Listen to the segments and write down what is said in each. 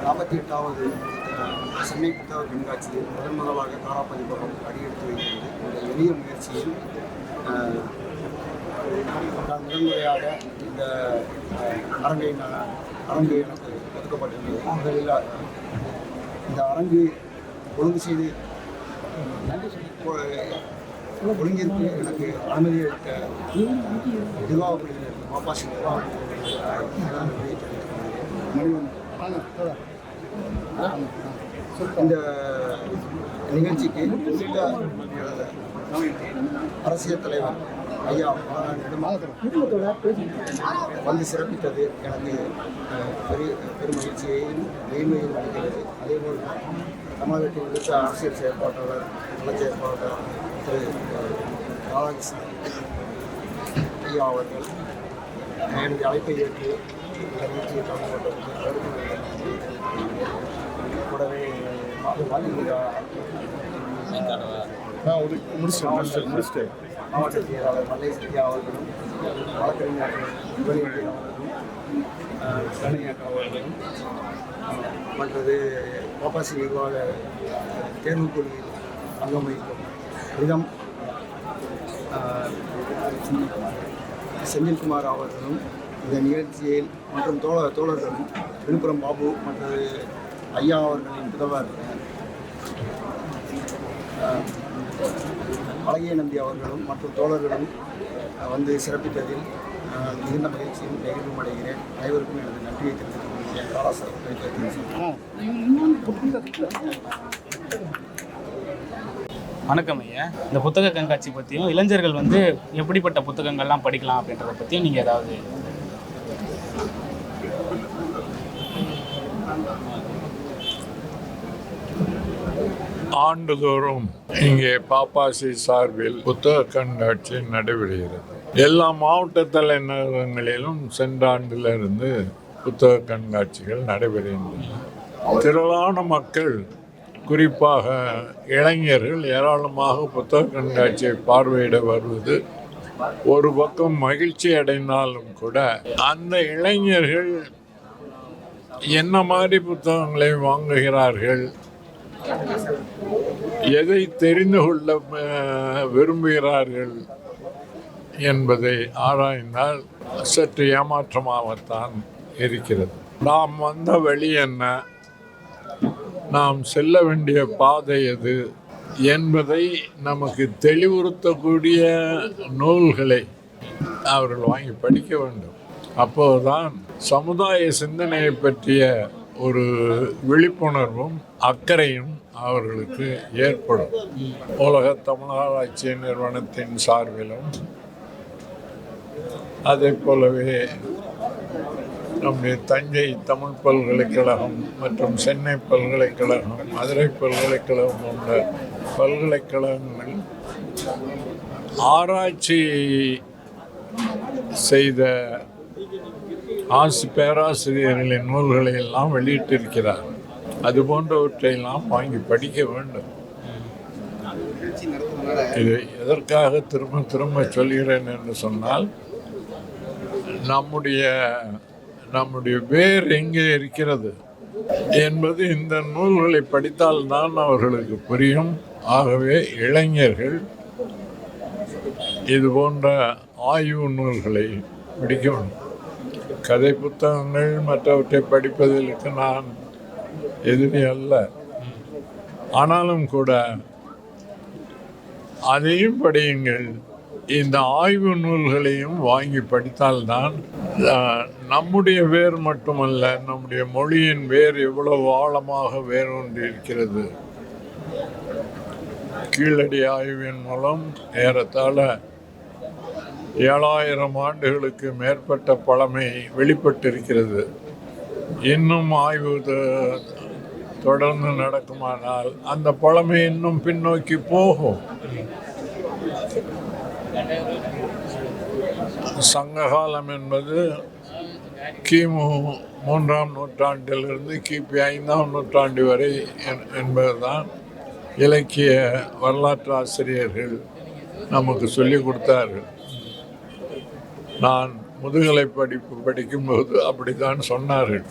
நாற்பத்தி எட்டாவது சென்னை புத்தக கண்காட்சியில் முதன் முதலாக காராப்பதிப்பகம் அடியெடுத்து வைக்கிறது இந்த எளிய முயற்சியில் நான் முதன்முறையாக இந்த அஹ், அரங்கை நான் அரங்கு எனக்கு ஒதுக்கப்பட்டுள்ளது முதலில் இந்த அரங்கு ஒழுங்கு செய்து ஒழுங்கிற்கு எனக்கு அனுமதி அளித்த நிர்வாகப்பிரிவினர் மாப்பாசி நிர்வாகப்பிரிவினர் மணிவன் இந்த நிகழ்ச்சிக்கு உள்ளிட்ட அரசியல் தலைவர் ஐயா வந்து சிறப்பித்தது. எனக்கு பெரிய பெரும் மகிழ்ச்சியையும் மேன்மையும் அளிக்கிறது. அதேபோல் தமிழகத்தில் இருக்க அரசியல் செயற்பாட்டாளர் நல செயற்பாட்டாளர் திரு ராதாகிருஷ்ணன் ஐயா அவர்கள் என்னுடைய அழைப்பை ஏற்று கூடவே நிகழ்ச்சியை கலந்து கொண்டதற்கு முடிச்சிட்டேன் முடிச்சிட்டேன் மாவட்ட செயலாளர் அவர்களும் வழக்கறிஞர் சிவலிங்கி அவர்களும் அவர்களும் மற்றது பாப்பாசி நிர்வாக தேர்வுக்குழு அங்கம் வகிக்கும் விதம் செந்தில்குமார் அவர்களும் இந்த நிகழ்ச்சியில் மற்றும் தோழ தோழர்களும் விழுப்புரம் பாபு மற்ற ஐயா அவர்களின் புதவர் அழகிய நம்பி அவர்களும் மற்றும் தோழர்களும் வந்து சிறப்பித்ததில் மிகுந்த மகிழ்ச்சியும் நெகிழ்வும் அடைகிறேன். அனைவருக்கும் எனது நன்றியை தெரிவித்துக் கொள்கிறேன். காலாசார் வணக்கம் ஐயா. இந்த புத்தக கண்காட்சி பற்றியும் இளைஞர்கள் வந்து எப்படிப்பட்ட புத்தகங்கள்லாம் படிக்கலாம் அப்படின்றத பற்றியும் நீங்கள் ஏதாவது ஆண்டுதோறும் இங்கே பாப்பாசி சார்பில் புத்தக கண்காட்சி நடைபெறுகிறது. எல்லா மாவட்ட தலைநகரங்களிலும் சென்ற ஆண்டிலிருந்து புத்தக கண்காட்சிகள் நடைபெறுகின்றன. திரளான மக்கள் குறிப்பாக இளைஞர்கள் ஏராளமாக புத்தக கண்காட்சியை பார்வையிட வருவது ஒரு பக்கம் மகிழ்ச்சி அடைந்தாலும் கூட அந்த இளைஞர்கள் என்ன மாதிரி புத்தகங்களை வாங்குகிறார்கள் எதை தெரிந்து கொள்ள விரும்புகிறார்கள் என்பதை ஆராய்ந்தால் சற்று ஏமாற்றமாகத்தான் இருக்கிறது. நாம் வந்த வழி என்ன? நாம் செல்ல வேண்டிய பாதை எது என்பதை நமக்கு தெளிவுறுத்தக்கூடிய நூல்களை அவர்கள் வாங்கி படிக்க வேண்டும். அப்போதுதான் சமுதாய சிந்தனையை பற்றிய ஒரு விழிப்புணர்வும் அக்கறையும் அவர்களுக்கு ஏற்படும். உலக தமிழராட்சி நிறுவனத்தின் சார்பிலும் அதே போலவே நம்முடைய தஞ்சை தமிழ் பல்கலைக்கழகம் மற்றும் சென்னை பல்கலைக்கழகம் மதுரை பல்கலைக்கழகம் போன்ற பல்கலைக்கழகங்கள் ஆராய்ச்சி செய்த ஆசி பேராசிரியர்களின் நூல்களை எல்லாம் வெளியிட்டிருக்கிறார். அது போன்றவற்றையெல்லாம் வாங்கி படிக்க வேண்டும். இது எதற்காக திரும்ப திரும்ப சொல்கிறேன் என்று சொன்னால் நம்முடைய நம்முடைய வேர் எங்கே இருக்கிறது என்பது இந்த நூல்களை படித்தால்தான் அவர்களுக்கு புரியும். ஆகவே இளைஞர்கள் இது போன்ற ஆய்வு நூல்களை படிக்க வேண்டும். கதை புத்தகங்கள் மற்றவற்றை படிப்பதற்கு நான் எதுவுமே அல்ல ஆனாலும் கூட அதையும் படியுங்கள். இந்த ஆய்வு நூல்களையும் வாங்கி படித்தால்தான் நம்முடைய வேர் மட்டுமல்ல நம்முடைய மொழியின் வேர் எவ்வளவு ஆழமாக வேரூன்றி இருக்கிறது. கீழடி ஆய்வின் மூலம் ஏறத்தாழ ஏழாயிரம் ஆண்டுகளுக்கு மேற்பட்ட பழமை வெளிப்பட்டிருக்கிறது. இன்னும் ஆய்வு த- தொடர்ந்து நடக்குமானால் அந்த பழமை இன்னும் பின்னோக்கி போகும். சங்ககாலம் என்பது கிமு மூன்றாம் நூற்றாண்டிலிருந்து கிபி ஐந்தாம் நூற்றாண்டு வரை என்- என்பதுதான் இலக்கிய வரலாற்று ஆசிரியர்கள் நமக்கு சொல்லிக் கொடுத்தார்கள். நான் முதுகலை படிப்பு படிக்கும்போது அப்படித்தான் சொன்னார்கள்.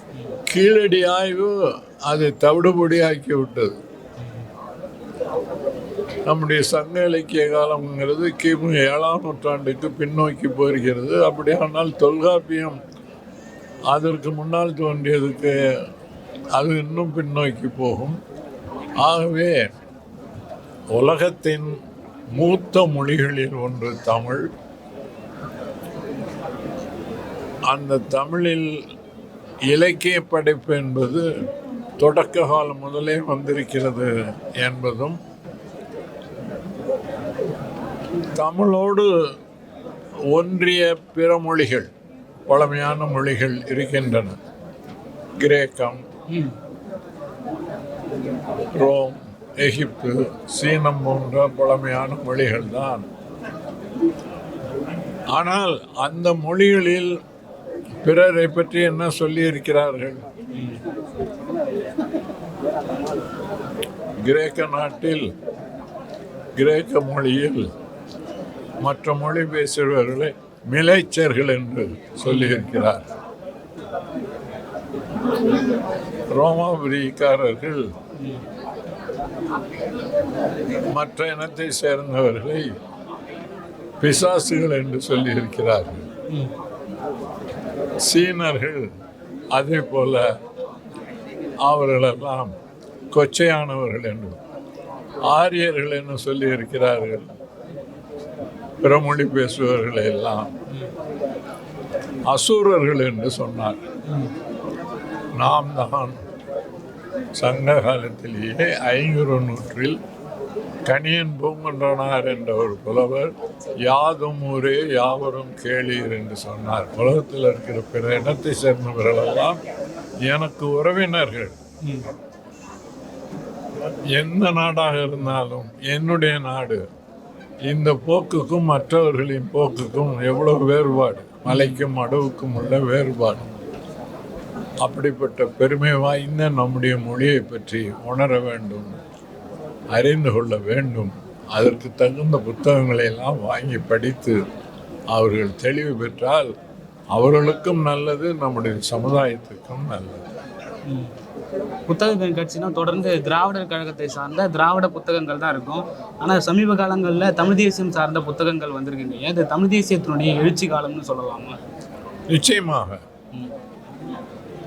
கீழடி ஆய்வு அதை தவிடுபொடியாக்கி விட்டது. நம்முடைய சங்க இலக்கிய காலம்ங்கிறது கிமு ஏழாம் நூற்றாண்டுக்கு பின்னோக்கி போயிருக்கிறது அப்படியானால் தொல்காப்பியம் அதற்கு முன்னால் தோன்றியதுக்கு அது இன்னும் பின்னோக்கி போகும். ஆகவே உலகத்தின் மூத்த மொழிகளில் ஒன்று தமிழ். அந்த தமிழில் இலக்கிய படைப்பு என்பது தொடக்க காலம் முதலே வந்திருக்கிறது என்பதும் தமிழோடு ஒன்றிய பிற மொழிகள் பழமையான மொழிகள் இருக்கின்றன. கிரேக்கம் ரோம் எகிப்து சீனம் போன்ற பழமையான மொழிகள் தான் ஆனால் அந்த மொழிகளில் பிறரை பற்றி என்ன சொல்லி இருக்கிறார்கள் கிரேக்க நாட்டில் கிரேக்க மொழியில் மற்ற மொழி பேசுபவர்களை மிலைச்சர்கள் என்று சொல்லியிருக்கிறார். ரோமாபுரிக்காரர்கள் மற்ற இனத்தை சேர்ந்தவர்களை பிசாசுகள் என்று சொல்லியிருக்கிறார்கள். சீனர்கள் அதே போல அவர்களெல்லாம் கொச்சையானவர்கள் என்று ஆரியர்கள் என்று சொல்லி இருக்கிறார்கள் பிறமொழி பேசுபவர்களை எல்லாம் அசூரர்கள் என்று சொன்னார். நாம் தான் சங்க காலத்திலேயே ஐநூறு நூற்றில் கனியன் பூங்குன்றனார் என்ற ஒரு புலவர் யாதும் ஊரே யாவரும் கேளீர் என்று சொன்னார். உலகத்தில் இருக்கிற பிற இனத்தை சேர்ந்தவர்களெல்லாம் எனக்கு உறவினர்கள். எந்த நாடாக இருந்தாலும் என்னுடைய நாடு இந்த போக்குக்கும் மற்றவர்களின் போக்குக்கும் எவ்வளவு வேறுபாடு? மலைக்கும் அடவுக்கும் உள்ள வேறுபாடு. அப்படிப்பட்ட பெருமை வாய்ந்த நம்முடைய மொழியை பற்றி உணர வேண்டும். அறிந்து கொள்ள வேண்டும் அதற்கு தகுந்த புத்தகங்களை எல்லாம் வாங்கி படித்து அவர்கள் தெளிவு பெற்றால் அவர்களுக்கும் நல்லது நம்முடைய சமுதாயத்துக்கும் நல்லது. புத்தக கண்காட்சினா தொடர்ந்து திராவிடர் கழகத்தை சார்ந்த திராவிட புத்தகங்கள் தான் இருக்கும் ஆனால் சமீப காலங்களில் தமிழ் தேசியம் சார்ந்த புத்தகங்கள் வந்திருக்குங்க இது தமிழ் தேசியத்தினுடைய எழுச்சி காலம்னு சொல்லலாமா நிச்சயமாக.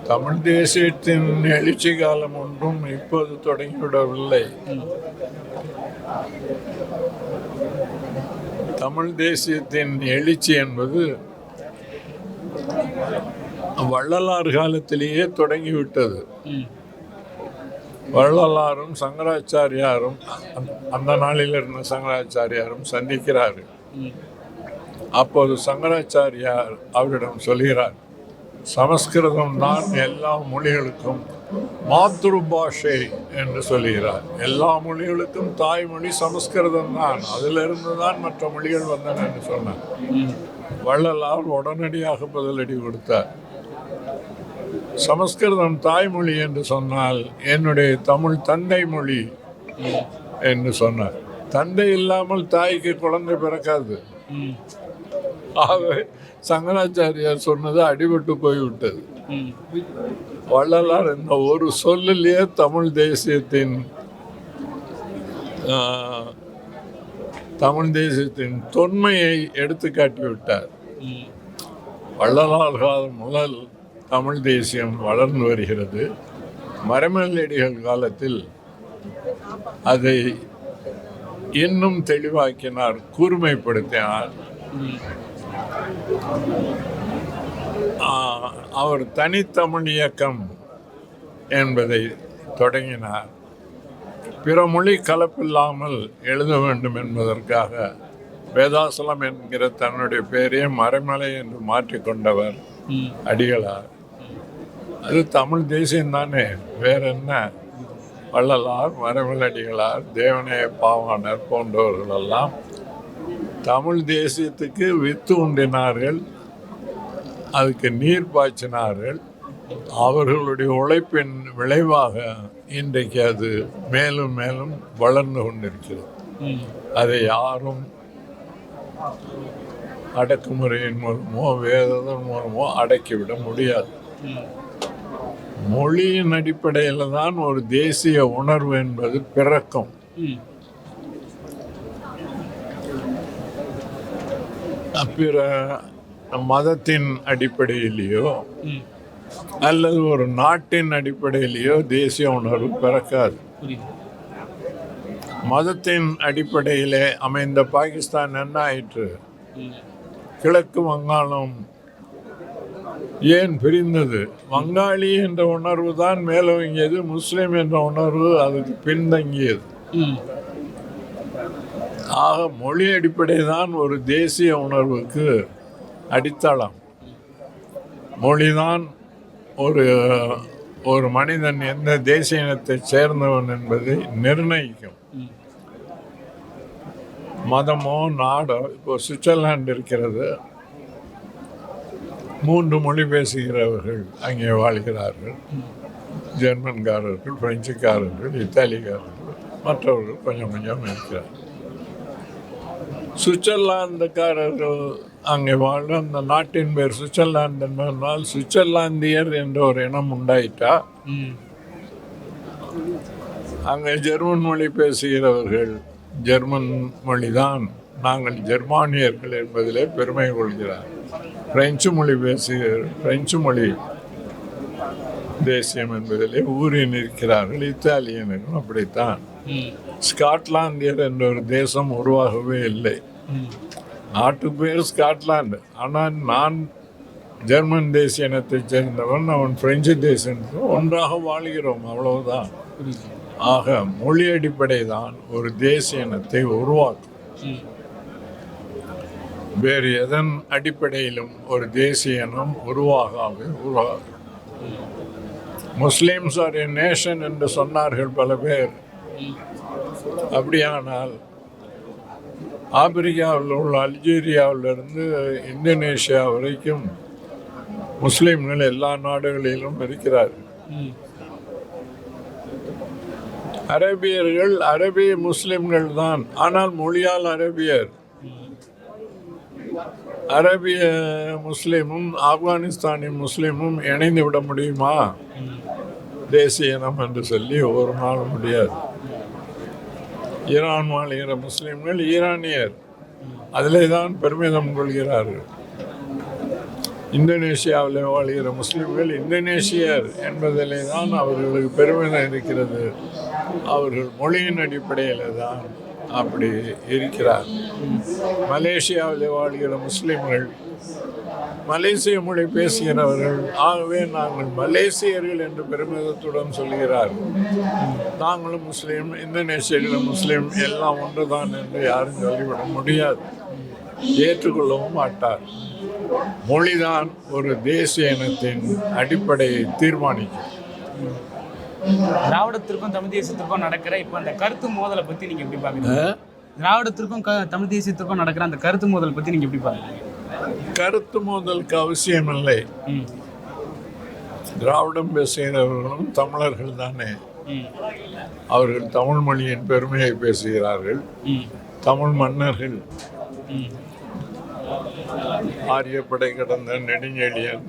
தமிழ் தேசியத்தின் எழுச்சி காலம் ஒன்றும் இப்போது தொடங்கிவிடவில்லை. தமிழ் தேசியத்தின் எழுச்சி என்பது வள்ளலார் காலத்திலேயே தொடங்கிவிட்டது. வள்ளலாரும் சங்கராச்சாரியாரும் அந்த- அந்த நாளில் இருந்த சங்கராச்சாரியாரும் சந்திக்கிறார்கள். அப்போது சங்கராச்சாரியார் அவரிடம் சொல்கிறார் சமஸ்கிருதம் தான் எல்லா மொழிகளுக்கும் மாத்ரு பாஷை என்று சொல்கிறார். எல்லா மொழிகளுக்கும் தாய்மொழி சமஸ்கிருதம் தான் அதிலிருந்து தான் மற்ற மொழிகள் வந்தன என்று சொன்னார். வள்ளலால் உடனடியாக பதிலடி கொடுத்தார். சமஸ்கிருதம் தாய்மொழி என்று சொன்னால் என்னுடைய தமிழ் தந்தை மொழி என்று சொன்னார். தந்தை இல்லாமல் தாய்க்கு குழந்தை பிறக்காது. ஆகவே சங்கராச்சாரியார் சொன்னது அடிபட்டு போய்விட்டது. வள்ளலார் இந்த ஒரு சொல்லிலேயே தமிழ் தேசியத்தின் தமிழ் தேசியத்தின் தொன்மையை எடுத்து காட்டிவிட்டார் வள்ளலார் காலம் முதல் தமிழ் தேசியம் வளர்ந்து வருகிறது. மரமல்லடிகள் காலத்தில் அதை இன்னும் தெளிவாக்கினார் கூர்மைப்படுத்தினார். அவர் தனித்தமிழ் இயக்கம் என்பதை தொடங்கினார். பிற மொழி கலப்பில்லாமல் எழுத வேண்டும் என்பதற்காக வேதாசலம் என்கிற தன்னுடைய பெயரையே மறைமலை என்று மாற்றிக்கொண்டவர் அடிகளார். அது தமிழ் தேசியம் தானே வேற என்ன? வள்ளலார் மறைமல் அடிகளார் தேவனைய பாவாணர் போன்றவர்களெல்லாம் தமிழ் தேசியத்துக்கு வித்து உண்டினார்கள் அதுக்கு நீர் பாய்ச்சினார்கள். அவர்களுடைய உழைப்பின் விளைவாக இன்றைக்கு அது மேலும் மேலும் வளர்ந்து கொண்டிருக்கிறது. அதை யாரும் அடக்குமுறையின் மூலமோ வேதத்தின் மூலமோ அடக்கிவிட முடியாது. மொழியின் அடிப்படையில் தான் ஒரு தேசிய உணர்வு என்பது பிறக்கும். பிற மதத்தின் அடிப்படையிலேயோ அல்லது ஒரு நாட்டின் அடிப்படையிலேயோ தேசிய உணர்வு பிறக்காது. மதத்தின் அடிப்படையிலே அமைந்த பாகிஸ்தான் என்ன ஆயிற்று? கிழக்கு வங்காளம் ஏன் பிரிந்தது? வங்காளி என்ற உணர்வு தான் மேலோங்கியது முஸ்லீம் என்ற உணர்வு அதுக்கு பின்தங்கியது. ஆக மொழி அடிப்படை தான் ஒரு தேசிய உணர்வுக்கு அடித்தளம். மொழிதான் ஒரு ஒரு மனிதன் எந்த தேசிய இனத்தைச் சேர்ந்தவன் என்பதை நிர்ணயிக்கும். மதமோ நாடோ இப்போ சுவிட்சர்லாந்து இருக்கிறது. மூன்று மொழி பேசுகிறவர்கள் அங்கே வாழ்கிறார்கள். ஜெர்மன்காரர்கள் பிரெஞ்சுக்காரர்கள் இத்தாலிக்காரர்கள் மற்றவர்கள் கொஞ்சம் கொஞ்சம் இருக்கிறார்கள். சுவிட்சர்லாந்துக்காரர்கள் அங்கே வாழும் அந்த நாட்டின் பேர் சுவிட்சர்லாந்து என்பதனால் சுவிட்சர்லாந்தியர் என்ற ஒரு இனம் உண்டாயிட்டா. அங்கே ஜெர்மன் மொழி பேசுகிறவர்கள் ஜெர்மன் மொழிதான். நாங்கள் ஜெர்மானியர்கள் என்பதிலே பெருமை கொள்கிறார். பிரெஞ்சு மொழி பேசுகிற பிரெஞ்சு மொழி தேசியம் என்பதிலே ஊறி நிற்கிறார்கள். இத்தாலியனுக்கும் அப்படித்தான். ஸ்காட்லாந்து என்ற ஒரு தேசம் உருவாகவே இல்லை. நாட்டு பேர் ஸ்காட்லாந்து. ஆனால் நான் ஜெர்மன் தேசிய இனத்தைச் சேர்ந்தவன் அவன் பிரெஞ்சு தேசியம் ஒன்றாக வாழ்கிறோம் அவ்வளவுதான். ஆக மொழி அடிப்படை தான் ஒரு தேசிய இனத்தை உருவாக்கும். வேறு எதன் அடிப்படையிலும் ஒரு தேசிய இனம் உருவாகாது. உருவாகும் முஸ்லீம்ஸ் ஆர் எ நேஷன் என்று சொன்னார்கள் பல பேர். அப்படியானால் ஆப்பிரிக்காவில் உள்ள அல்ஜீரியாவிலிருந்து இந்தோனேஷியா வரைக்கும் முஸ்லிம்கள் எல்லா நாடுகளிலும் இருக்கிறார்கள். அரேபியர்கள் அரபிய முஸ்லிம்கள் தான் ஆனால் மொழியால் அரபியர். அரபிய முஸ்லிமும் ஆப்கானிஸ்தானி முஸ்லிமும் இணைந்து விட முடியுமா? தேசிய இனம் என்று சொல்லி ஒரு நாள் முடியாது. ஈரான் வாழ்கிற முஸ்லீம்கள் ஈரானியர். அதிலே தான் பெருமிதம் கொள்கிறார்கள். இந்தோனேஷியாவில் வாழ்கிற முஸ்லிம்கள் இந்தோனேஷியர் என்பதிலே தான் அவர்களுக்கு பெருமிதம் இருக்கிறது. அவர்கள் மொழியின் அடிப்படையில் தான் அப்படி இருக்கிறார் மலேசியாவில் வாழ்கிற முஸ்லீம்கள் மலேசிய மொழி பேசுகிறவர்கள். ஆகவே நாங்கள் மலேசியர்கள் என்று பெருமிதத்துடன் சொல்கிறார்கள் நாங்களும் முஸ்லீம் இந்தோனேஷியர்களும் முஸ்லீம் எல்லாம் ஒன்றுதான் என்று யாரும் சொல்லிவிட முடியாது. ஏற்றுக்கொள்ளவும் மாட்டார். மொழிதான் ஒரு தேசிய இனத்தின் அடிப்படையை தீர்மானிக்கும். திராவிடத்திற்கும் தமிழ் தேசியத்திற்கும் நடக்கிற இப்போ அந்த கருத்து மோதலை பத்தி நீங்க எப்படி பாக்குறீங்க? திராவிடத்திற்கும் க- தமிழ் தேசியத்திற்கும் நடக்கிற அந்த கருத்து மோதல் பத்தி நீங்க எப்படி பாக்குறீங்க? கருத்து மோதலுக்கு அவசியமில்லை. திராவிடம் பேசுகிறவர்களும் தமிழர்கள் தானே. அவர்கள் தமிழ் மொழியின் பெருமையை பேசுகிறார்கள். தமிழ் மன்னர்கள். ஆரியப்படை கடந்த நெடுஞ்செழியன்.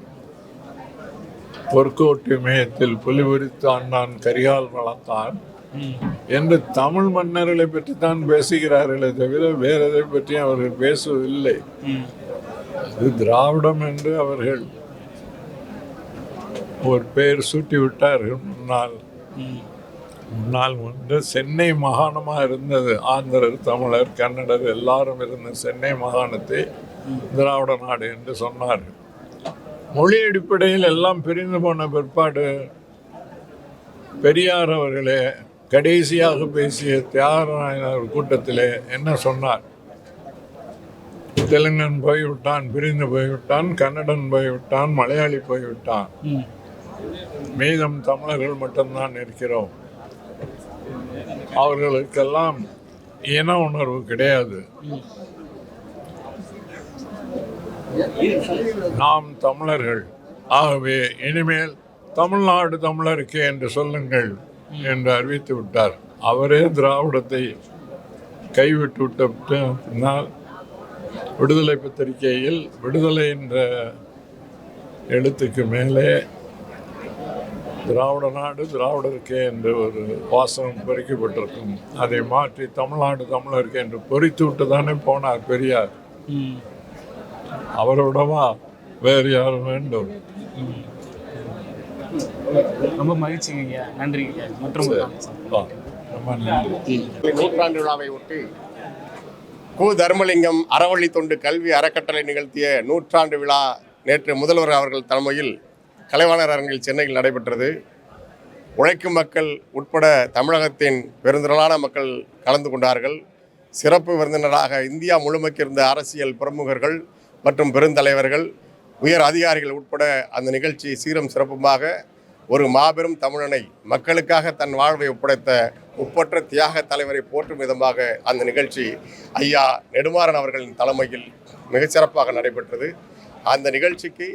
பொற்கோட்டு மேயத்தில் புலிபுரித்தான் நான் கரிகால் வளர்த்தான். என்று தமிழ் மன்னர்களை பற்றி தான் பேசுகிறார்களே தவிர வேற எதை பற்றி அவர்கள் பேசவில்லை. இது திராவிடம் என்று அவர்கள் ஒரு பெயர் சூட்டி விட்டார்கள். முன்னால் முன்னால் வந்து சென்னை மாகாணமாக இருந்தது. ஆந்திரர் தமிழர் கன்னடர் எல்லாரும் இருந்த சென்னை மாகாணத்தை திராவிட நாடு என்று சொன்னார்கள். மொழி அடிப்படையில் எல்லாம் பிரிந்து போன பிற்பாடு பெரியார் அவர்களே கடைசியாக பேசிய தியாகராயனர் கூட்டத்திலே என்ன சொன்னார்? தெலுங்கன் போய்விட்டான் பிரிந்து போய்விட்டான் கன்னடன் போய்விட்டான் மலையாளி போய்விட்டான். மீதம் தமிழர்கள் மட்டும்தான் இருக்கிறோம். அவர்களுக்கெல்லாம் இன உணர்வு கிடையாது. நாம் தமிழர்கள். ஆகவே இனிமேல் தமிழ்நாடு தமிழருக்கு என்று சொல்லுங்கள் என்று அறிவித்து விட்டார். அவரே திராவிடத்தை கைவிட்டு விட்ட பின்னால் விடுதலை பத்திரிகையில் விடுதலை என்ற எழுத்துக்கு மேலே திராவிட நாடு திராவிடருக்கே என்று ஒரு வாசகம் பொறிக்கப்பட்டிருக்கும். அதை மாற்றி தமிழ்நாடு தமிழருக்கு என்று பொறித்து விட்டு தானே போனார் பெரியார். ம் அவரோடவா வேறு யாரும் வேண்டும். ரொம்ப மகிழ்ச்சிங்க நன்றிங்க மற்றும். ரொம்ப நன்றி. நூற்றாண்டு விழாவை ஒட்டி கு தர்மலிங்கம் அறவழி தொண்டு கல்வி அறக்கட்டளை நிகழ்த்திய நூற்றாண்டு விழா நேற்று முதல்வர் அவர்கள் தலைமையில் கலைவாணர் அரங்கில் சென்னையில் நடைபெற்றது. உழைக்கும் மக்கள் உட்பட தமிழகத்தின் பெருந்திரளான மக்கள் கலந்து கொண்டார்கள். சிறப்பு விருந்தினராக இந்தியா முழுமைக்கு இருந்த அரசியல் பிரமுகர்கள் மற்றும் பெருந்தலைவர்கள் உயர் அதிகாரிகள் உட்பட அந்த நிகழ்ச்சி சீரும் சிறப்புமாக ஒரு மாபெரும் தமிழனை மக்களுக்காக தன் வாழ்வை ஒப்படைத்த ஒப்பற்ற தியாக தலைவரை போற்றும் விதமாக அந்த நிகழ்ச்சி ஐயா நெடுமாறன் அவர்களின் தலைமையில் மிகச்சிறப்பாக நடைபெற்றது. அந்த நிகழ்ச்சிக்கு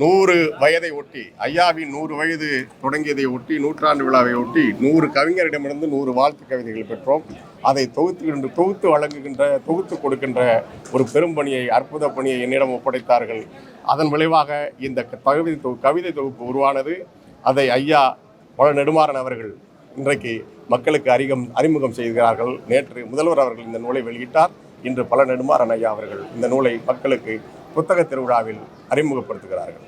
நூறு வயதை ஒட்டி ஐயாவின் நூறு வயது தொடங்கியதை ஒட்டி நூற்றாண்டு விழாவை ஒட்டி நூறு கவிஞரிடமிருந்து நூறு வாழ்த்து கவிதைகள் பெற்றோம். அதை தொகுத்து தொகுத்து வழங்குகின்ற தொகுத்து கொடுக்கின்ற ஒரு பெரும் பணியை அற்புத பணியை என்னிடம் ஒப்படைத்தார்கள். அதன் விளைவாக இந்த கவிதை தொகு கவிதை தொகுப்பு உருவானது. அதை ஐயா பல நெடுமாறன் அவர்கள் இன்றைக்கு மக்களுக்கு அறிகம் அறிமுகம் செய்கிறார்கள். நேற்று முதல்வர் அவர்கள் இந்த நூலை வெளியிட்டார். இன்று பல நெடுமாறன் ஐயா அவர்கள் இந்த நூலை மக்களுக்கு புத்தக திருவிழாவில் அறிமுகப்படுத்துகிறார்கள்.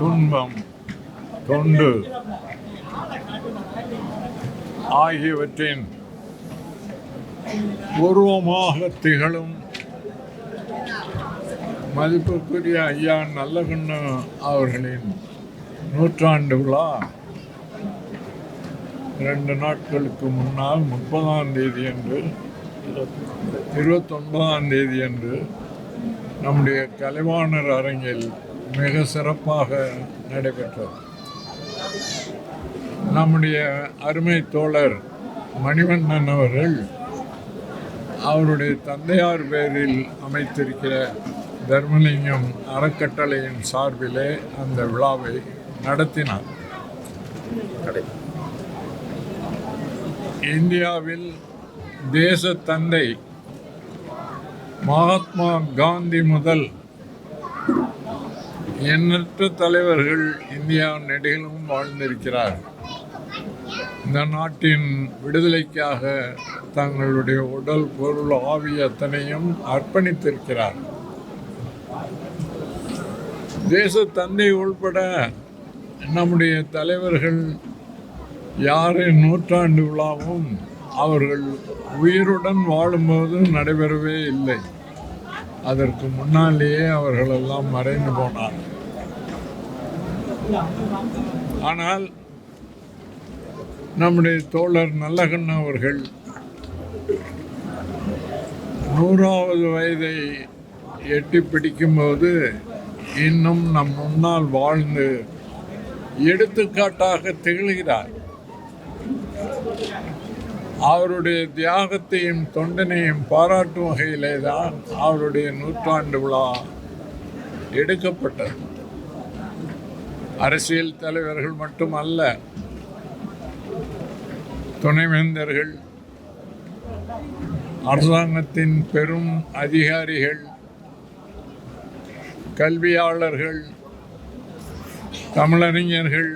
துன்பம் தொண்டு ஆகியவற்றின் உருவமாக திகழும் மதிப்புக்குரிய ஐயா நல்லகண்ணு அவர்களின் நூற்றாண்டு விழா. ரெண்டு நாட்களுக்கு முன்னால் முப்பதாம் தேதி அன்று இருபத்தொன்பதாம் தேதி அன்று நம்முடைய கலைவாணர் அரங்கில் மிக சிறப்பாக நடைபெற்றது. நம்முடைய அருமை தோழர் மணிவண்ணன் அவர்கள் அவருடைய தந்தையார் பேரில் அமைத்திருக்கிற தர்மலிங்கம் அறக்கட்டளையின் சார்பிலே அந்த விழாவை நடத்தினார். இந்தியாவில் தேச தந்தை மகாத்மா காந்தி முதல் எண்ணற்ற தலைவர்கள் இந்தியா நெடுகிலும் வாழ்ந்திருக்கிறார். இந்த நாட்டின் விடுதலைக்காக தங்களுடைய உடல் பொருள் ஆவி அத்தனையும் அர்ப்பணித்திருக்கிறார். தேச தந்தை உள்பட நம்முடைய தலைவர்கள் யாரின் நூற்றாண்டு விழாவும் அவர்கள் உயிருடன் வாழும்போது நடைபெறவே இல்லை. அதற்கு முன்னாலேயே அவர்களெல்லாம் மறைந்து போனார். ஆனால் நம்முடைய தோழர் நல்லகண்ண அவர்கள் நூறாவது வயதை எட்டி பிடிக்கும்போது இன்னும் நம் முன்னால் வாழ்ந்து எடுத்துக்காட்டாக திகழ்கிறார். அவருடைய தியாகத்தையும் தொண்டனையும் பாராட்டும் வகையிலே தான் அவருடைய நூற்றாண்டு விழா எடுக்கப்பட்டது. அரசியல் தலைவர்கள் மட்டுமல்ல துணைவேந்தர்கள் அரசாங்கத்தின் பெரும் அதிகாரிகள் கல்வியாளர்கள் தமிழறிஞர்கள்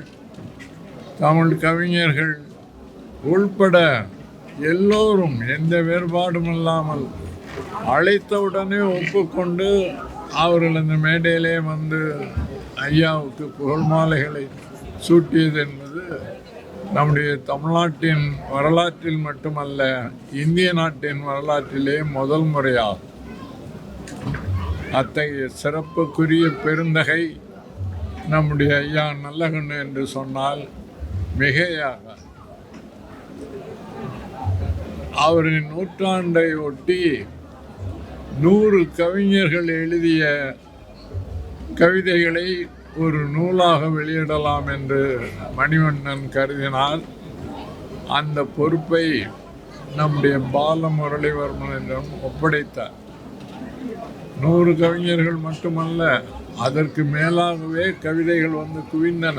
தமிழ் கவிஞர்கள் உள்பட எல்லோரும் எந்த வேறுபாடும் இல்லாமல் அழைத்தவுடனே ஒப்புக்கொண்டு அவர்கள் அந்த மேடையிலே வந்து ஐயாவுக்கு புகழ் மாலைகளை சூட்டியது என்பது நம்முடைய தமிழ்நாட்டின் வரலாற்றில் மட்டுமல்ல இந்திய நாட்டின் வரலாற்றிலே முதல் முறையாகும். அத்தகைய சிறப்புக்குரிய பெருந்தகை நம்முடைய ஐயா நல்லகண்ணு என்று சொன்னால் மிகையாக. அவரின் நூற்றாண்டை ஒட்டி நூறு கவிஞர்கள் எழுதிய கவிதைகளை ஒரு நூலாக வெளியிடலாம் என்று மணிவண்ணன் கருதினார். அந்த பொறுப்பை நம்முடைய பால முரளிவர்மனிடம் ஒப்படைத்தார். நூறு கவிஞர்கள் மட்டுமல்ல அதற்கு மேலாகவே கவிதைகள் வந்து குவிந்தன.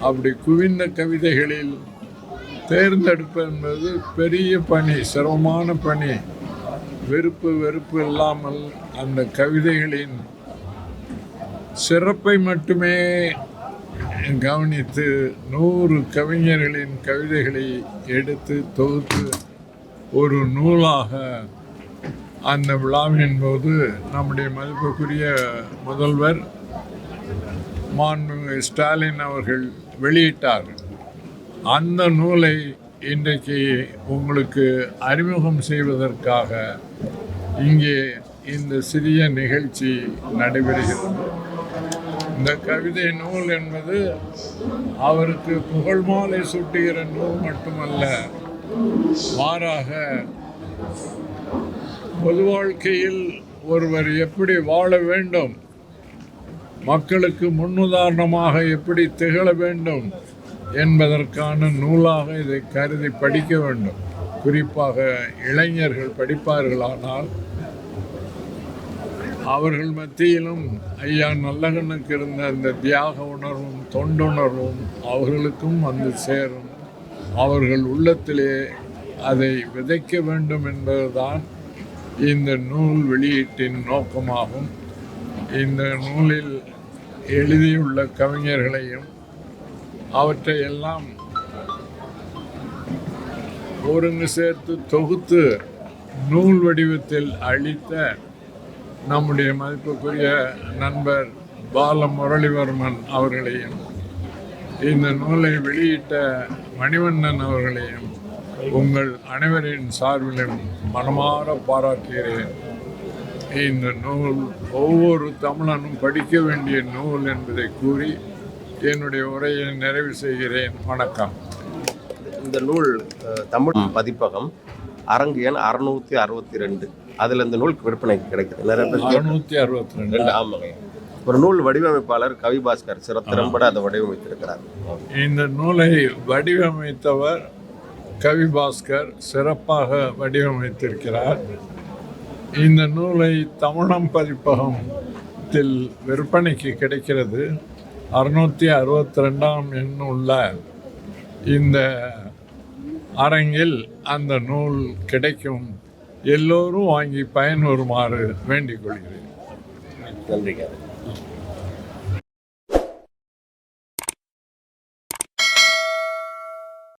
அப்படி குவிந்த கவிதைகளில் தேர்ந்தெடுப்பு என்பது பெரிய பணி சிரமமான பணி வெறுப்பு வெறுப்பு இல்லாமல் அந்த கவிதைகளின் சிறப்பை மட்டுமே கவனித்து நூறு கவிஞர்களின் கவிதைகளை எடுத்து தொகுத்து ஒரு நூலாக அந்த விழாவின் போது நம்முடைய மதிப்புக்குரிய முதல்வர் மாண்புமிகு ஸ்டாலின் அவர்கள் வெளியிட்டார்கள் அந்த நூலை இன்றைக்கு உங்களுக்கு அறிமுகம் செய்வதற்காக இங்கே இந்த சிறிய நிகழ்ச்சி நடைபெறுகிறது. இந்த கவிதை நூல் என்பது அவருக்கு புகழ் மாலை சூட்டுகிற நூல் மட்டுமல்ல மாறாக பொது வாழ்க்கையில் ஒருவர் எப்படி வாழ வேண்டும்? மக்களுக்கு முன்னுதாரணமாக எப்படி திகழ வேண்டும்? என்பதற்கான நூலாக இதை கருதி படிக்க வேண்டும். குறிப்பாக இளைஞர்கள் படிப்பார்களானால் அவர்கள் மத்தியிலும் ஐயா நல்லகண்ணுக்கு இருந்த அந்த தியாக உணர்வும் தொண்டுணர்வும் அவர்களுக்கும் வந்து சேரும். அவர்கள் உள்ளத்திலே அதை விதைக்க வேண்டும் என்பதுதான் இந்த நூல் வெளியீட்டின் நோக்கமாகும். இந்த நூலில் எழுதியுள்ள கவிஞர்களையும் அவற்றை எல்லாம் ஒருங்கு சேர்த்து தொகுத்து நூல் வடிவத்தில் அளித்த நம்முடைய மதிப்புக்குரிய நண்பர் பால முரளிவர்மன் அவர்களையும் இந்த நூலை வெளியிட்ட மணிவண்ணன் அவர்களையும் உங்கள் அனைவரின் சார்பிலும் மனமாற பாராட்டுகிறேன். இந்த நூல் ஒவ்வொரு தமிழனும் படிக்க வேண்டிய நூல் என்பதை கூறி என்னுடைய உரையை நிறைவு செய்கிறேன். வணக்கம். இந்த நூல் தமிழ் பதிப்பகம் அரங்கு எண் அறுநூத்தி அறுபத்தி ரெண்டு. அதில் இந்த நூல் விற்பனைக்கு கிடைக்குது. அறுநூத்தி அறுபத்தி ரெண்டு. ரெண்டு ஆமாங்க. ஒரு நூல் வடிவமைப்பாளர் கவி பாஸ்கர் சிறத்திறம்பட அதை வடிவமைத்திருக்கிறார். இந்த நூலை வடிவமைத்தவர் கவி பாஸ்கர் சிறப்பாக வடிவமைத்திருக்கிறார். இந்த நூலை தமிழம் பதிப்பகத்தில் விற்பனைக்கு கிடைக்கிறது. அறுநூற்றி அறுபத்தி ரெண்டாம் எண் உள்ள இந்த அரங்கில் அந்த நூல் கிடைக்கும். எல்லோரும் வாங்கி பயனுறுமாறு வேண்டிக் கொள்கிறேன். நன்றி